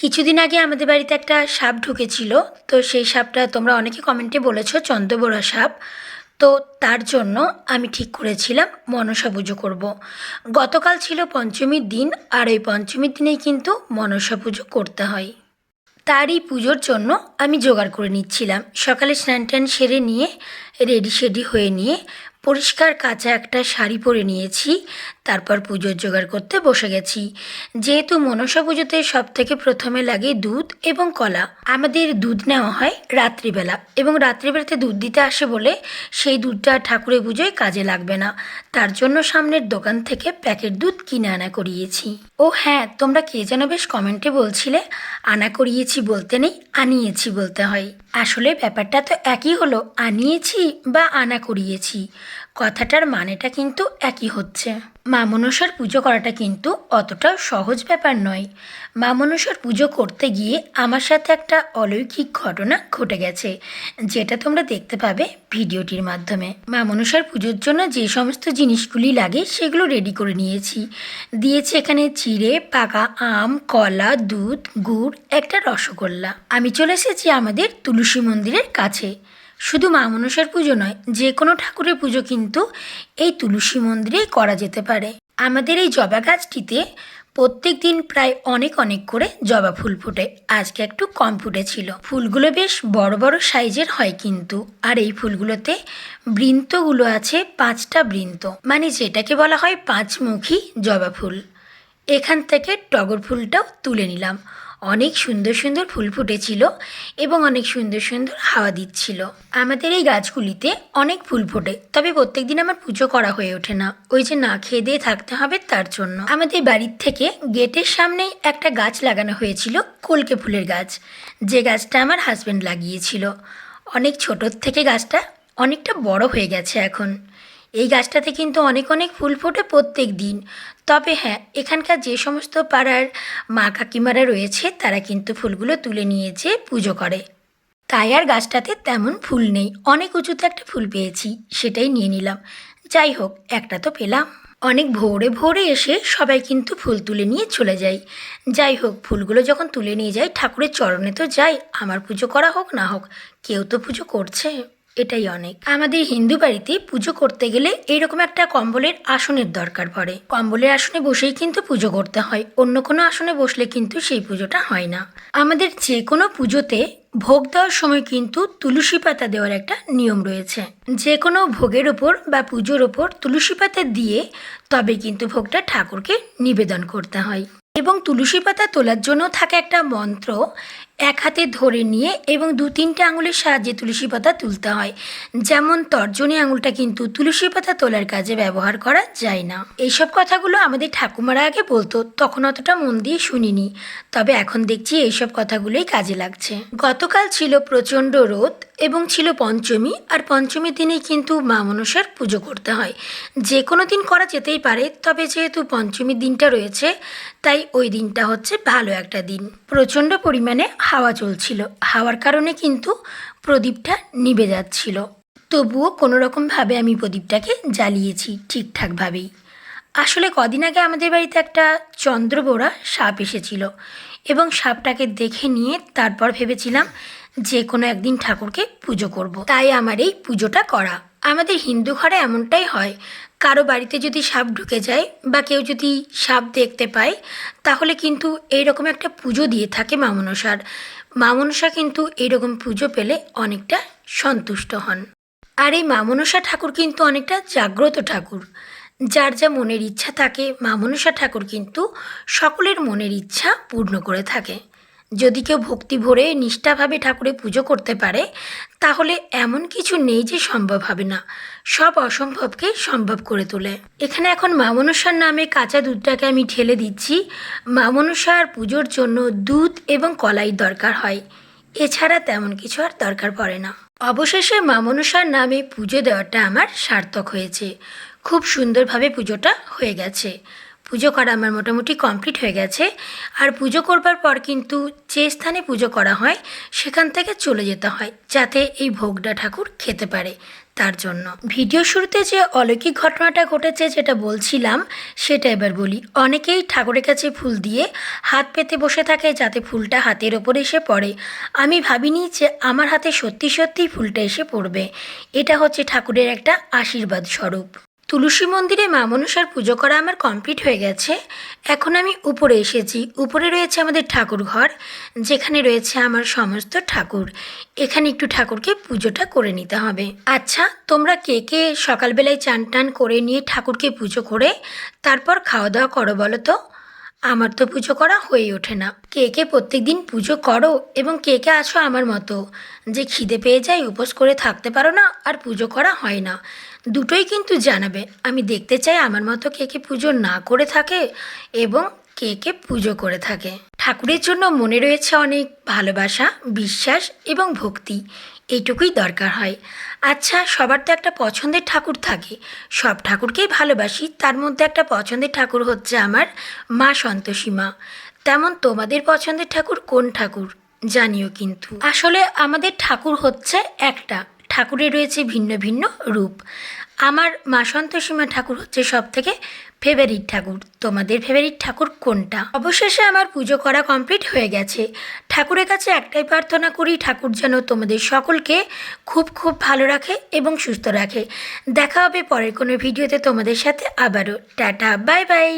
কিছুদিন আগে আমাদের বাড়িতে একটা সাপ ঢুকেছিল। তো সেই সাপটা তোমরা অনেকে কমেন্টে বলেছ চন্দ্রবোড়া সাপ। তো তার জন্য আমি ঠিক করেছিলাম, মনসা পুজো করব। গতকাল ছিল পঞ্চমীর দিন, আর ওই পঞ্চমীর দিনেই কিন্তু মনসা পুজো করতে হয়। তারই পুজোর জন্য আমি জোগাড় করে নিচ্ছিলাম। সকালে স্নান টান সেরে নিয়ে রেডি শেডি হয়ে নিয়ে পরিষ্কার কাঁচা একটা শাড়ি পরে নিয়েছি, তারপর পুজোর জোগাড় করতে বসে গেছি। যেহেতু মনসা পুজোতে সব থেকে প্রথমে লাগে দুধ এবং কলা। আমাদের দুধ নেওয়া হয় রাত্রিবেলা এবং রাত্রিবেলাতে দুধ দিতে আসে বলে সেই দুধটা ঠাকুরের পুজোয় কাজে লাগবে না। তার জন্য সামনের দোকান থেকে প্যাকেট দুধ কিনে আনা করিয়েছি। ও হ্যাঁ তোমরা কে যেন বেশ কমেন্টে বলছিলে, আনা করিয়েছি বলতে নেই, আনিয়েছি বলতে হয়। আসলে ব্যাপারটা তো একই হলো আনিয়েছি বা আনা করিয়েছি। কথাটার মানেটা কিন্তু একই হচ্ছে। মা মনসার পুজো করাটা কিন্তু অতটাও সহজ ব্যাপার নয়। মা মনসার পুজো করতে গিয়ে আমার সাথে একটা অলৌকিক ঘটনা ঘটে গেছে, যেটা তোমরা দেখতে পাবে ভিডিওটির মাধ্যমে। মা মনসার পুজোর জন্য যে সমস্ত জিনিসগুলি লাগে সেগুলো রেডি করে নিয়েছি। দিয়েছি এখানে চিড়ে, পাকা আম, কলা, দুধ, গুড়, একটা রসগোল্লা। আমি চলে এসেছি আমাদের তুলসী মন্দিরের কাছে। শুধু মা মনসার পুজো নয়, যে কোনো ঠাকুরের পুজো কিন্তু এই তুলসী মন্দিরেই করা যেতে পারে। আমাদের এই জবা গাছটিতে প্রত্যেক দিন প্রায় অনেক অনেক করে জবা ফুল ফোটে। আজকে একটু কম ফুটেছিল। ফুলগুলো বেশ বড় বড় সাইজের হয় কিন্তু, আর এই ফুলগুলোতে বৃন্তগুলো আছে, পাঁচটা বৃন্ত। মানে যেটাকে বলা হয় পাঁচমুখী জবা ফুল। এখান থেকে টগর ফুলটাও তুলে নিলাম। অনেক সুন্দর সুন্দর ফুল ফুটেছিল এবং অনেক সুন্দর সুন্দর হাওয়া দিচ্ছিল। আমাদের এই গাছগুলিতে অনেক ফুল ফোটে, তবে প্রত্যেক দিন আমার পুজো করা হয়ে ওঠে না। ওই যে না খেয়ে দিয়ে থাকতে হবে তার জন্য। আমাদের বাড়ির থেকে গেটের সামনেই একটা গাছ লাগানো হয়েছিল, কলকে ফুলের গাছ। যে গাছটা আমার হাজব্যান্ড লাগিয়েছিল। অনেক ছোটোর থেকে গাছটা অনেকটা বড় হয়ে গেছে এখন। এই গাছটাতে কিন্তু অনেক অনেক ফুল ফোটে প্রত্যেক দিন। তবে হ্যাঁ এখানকার যে সমস্ত পাড়ার মা কাকিমারা রয়েছে, তারা কিন্তু ফুলগুলো তুলে নিয়ে নিয়েছে পুজো করে। তাই আর গাছটাতে তেমন ফুল নেই। অনেক উঁচুতে একটা ফুল পেয়েছি, সেটাই নিয়ে নিলাম। যাই হোক, একটা তো পেলাম। অনেক ভোরে ভোরে এসে সবাই কিন্তু ফুল তুলে নিয়ে চলে যায় যাই হোক, ফুলগুলো যখন তুলে নিয়ে যায় ঠাকুরের চরণে তো যাই, আমার পুজো করা হোক না হোক, কেউ তো পুজো করছে। এটাই অনেক। আমাদের হিন্দু বাড়িতে পুজো করতে গেলে এরকম একটা কম্বলের আসনের দরকার পড়ে। কম্বলের আসনে বসেই কিন্তু পুজো করতে হয়, অন্য কোনো আসনে বসলে কিন্তু সেই পুজোটা হয় না। আমাদের যে কোনো পুজোতে ভোগ দেওয়ার সময় কিন্তু তুলসী পাতা দেওয়ার একটা নিয়ম রয়েছে। যে কোনো ভোগের ওপর বা পুজোর ওপর তুলসী পাতা দিয়ে তবে কিন্তু ভোগটা ঠাকুরকে নিবেদন করতে হয়। এবং তুলসী পাতা তোলার জন্য থাকে একটা মন্ত্র এক হাতে ধরে নিয়ে এবং দু তিনটে আঙুলের সাহায্যে তুলসী পাতা তুলতে হয়। যেমন তর্জনী আঙুলটা কিন্তু তুলসী পাতা তোলার কাজে ব্যবহার করা যায় না। এইসব কথাগুলো আমাদের ঠাকুমারা আগে বলতো, তখন অতটা মন দিয়ে শুনিনি। তবে এখন দেখছি এইসব কথাগুলোই কাজে লাগছে। গতকাল ছিল প্রচণ্ড রোদ এবং ছিল পঞ্চমী, আর পঞ্চমীর দিনে কিন্তু মা মনসার পুজো করতে হয়। যে কোনো দিন করা যেতেই পারে, তবে যেহেতু পঞ্চমীর দিনটা রয়েছে, তাই ওই দিনটা হচ্ছে ভালো একটা দিন। প্রচণ্ড পরিমাণে হাওয়া চলছিল, হাওয়ার কারণে কিন্তু প্রদীপটা নিভে যাচ্ছিল। তবুও কোনো রকমভাবে আমি প্রদীপটাকে জ্বালিয়েছি ঠিকঠাকভাবেই। আসলে কদিন আগে আমাদের বাড়িতে একটা চন্দ্রবোড়া সাপ এসেছিল, এবং সাপটাকে দেখে নিয়ে তারপর ভেবেছিলাম যে কোনো একদিন ঠাকুরকে পুজো করব। তাই আমার এই পুজোটা করা। আমাদের হিন্দু ঘরে এমনটাই হয়। কারও বাড়িতে যদি সাপ ঢুকে যায় বা কেউ যদি সাপ দেখতে পায়, তাহলে কিন্তু এইরকম একটা পুজো দিয়ে থাকে মা মনসার মা মনসা কিন্তু এইরকম পুজো পেলে অনেকটা সন্তুষ্ট হন। আর এই মামনসা ঠাকুর কিন্তু অনেকটা জাগ্রত ঠাকুর। যার যা মনের ইচ্ছা থাকে মামনসা ঠাকুর কিন্তু সকলের মনের ইচ্ছা পূর্ণ করে থাকে। যদি কেউ ভক্তি ভরে নিষ্ঠাভাবে ঠাকুরের পুজো করতে পারে, তাহলে এমন কিছু নেই যে সম্ভব হবে না। সব অসম্ভবকে সম্ভব করে তোলে। এখানে এখন মা মনসার নামে কাঁচা দুধটাকে আমি ঠেলে দিচ্ছি। মা মনসার পুজোর জন্য দুধ এবং কলাই দরকার হয়। এছাড়া তেমন কিছু আর দরকার পড়ে না। অবশেষে মা মনসার নামে পুজো দেওয়াটা আমার সার্থক হয়েছে। খুব সুন্দরভাবে পুজোটা হয়ে গেছে। পুজো করা আমার মোটামুটি কমপ্লিট হয়ে গেছে। আর পুজো করবার পর কিন্তু যে স্থানে পুজো করা হয়, সেখান থেকে চলে যেতে হয়, যাতে এই ভোগটা ঠাকুর খেতে পারে তার জন্য। ভিডিও শুরুতে যে অলৌকিক ঘটনাটা ঘটেছে যেটা বলছিলাম, সেটা এবার বলি। অনেকেই ঠাকুরের কাছে ফুল দিয়ে হাত পেতে বসে থাকে যাতে ফুলটা হাতের ওপর এসে পড়ে। আমি ভাবিনি যে আমার হাতে সত্যি সত্যিই ফুলটা এসে পড়বে। এটা হচ্ছে ঠাকুরের একটা আশীর্বাদ স্বরূপ। তুলসী মন্দিরে মা মনসার পুজো করা আমার কমপ্লিট হয়ে গেছে। এখন আমি উপরে এসেছি। উপরে রয়েছে আমাদের ঠাকুর ঘর, যেখানে রয়েছে আমার সমস্ত ঠাকুর। এখানে একটু ঠাকুরকে পুজোটা করে নিতে হবে। আচ্ছা তোমরা কে কে সকালবেলায় চান টান করে নিয়ে ঠাকুরকে পুজো করে তারপর খাওয়া দাওয়া করো বলো তো? আমার তো পুজো করা হয়ে ওঠে না। কে কে প্রত্যেক দিন পুজো করো এবং কে কে আছো আমার মতো? যে খিদে পেয়ে যায় উপোস করে থাকতে পারো না আর পুজো করা হয় না। দুটোই কিন্তু জানাবে। আমি দেখতে চাই আমার মতো কে কে পুজো না করে থাকে এবং কে কে পুজো করে থাকে। ঠাকুরের জন্য মনে রয়েছে অনেক ভালোবাসা, বিশ্বাস এবং ভক্তি। এইটুকুই দরকার হয়। আচ্ছা সবার তো একটা পছন্দের ঠাকুর থাকে। সব ঠাকুরকেই ভালোবাসি। তার মধ্যে একটা পছন্দের ঠাকুর হচ্ছে আমার মা সন্তোষী মা। তেমন তোমাদের পছন্দের ঠাকুর কোন ঠাকুর? জানিও কিন্তু। আসলে আমাদের ঠাকুর হচ্ছে একটা। ঠাকুরের রয়েছে ভিন্ন ভিন্ন রূপ। আমার মা সন্তোষীমা ঠাকুর হচ্ছে সব থেকে ফেভারিট ঠাকুর। তোমাদের ফেভারিট ঠাকুর কোনটা? অবশেষে আমার পুজো করা কমপ্লিট হয়ে গেছে। ঠাকুরের কাছে একটাই প্রার্থনা করি, ঠাকুর যেন তোমাদের সকলকে খুব খুব ভালো রাখে এবং সুস্থ রাখে। দেখা হবে পরের কোনো ভিডিওতে তোমাদের সাথে আবারও। Tata bye bye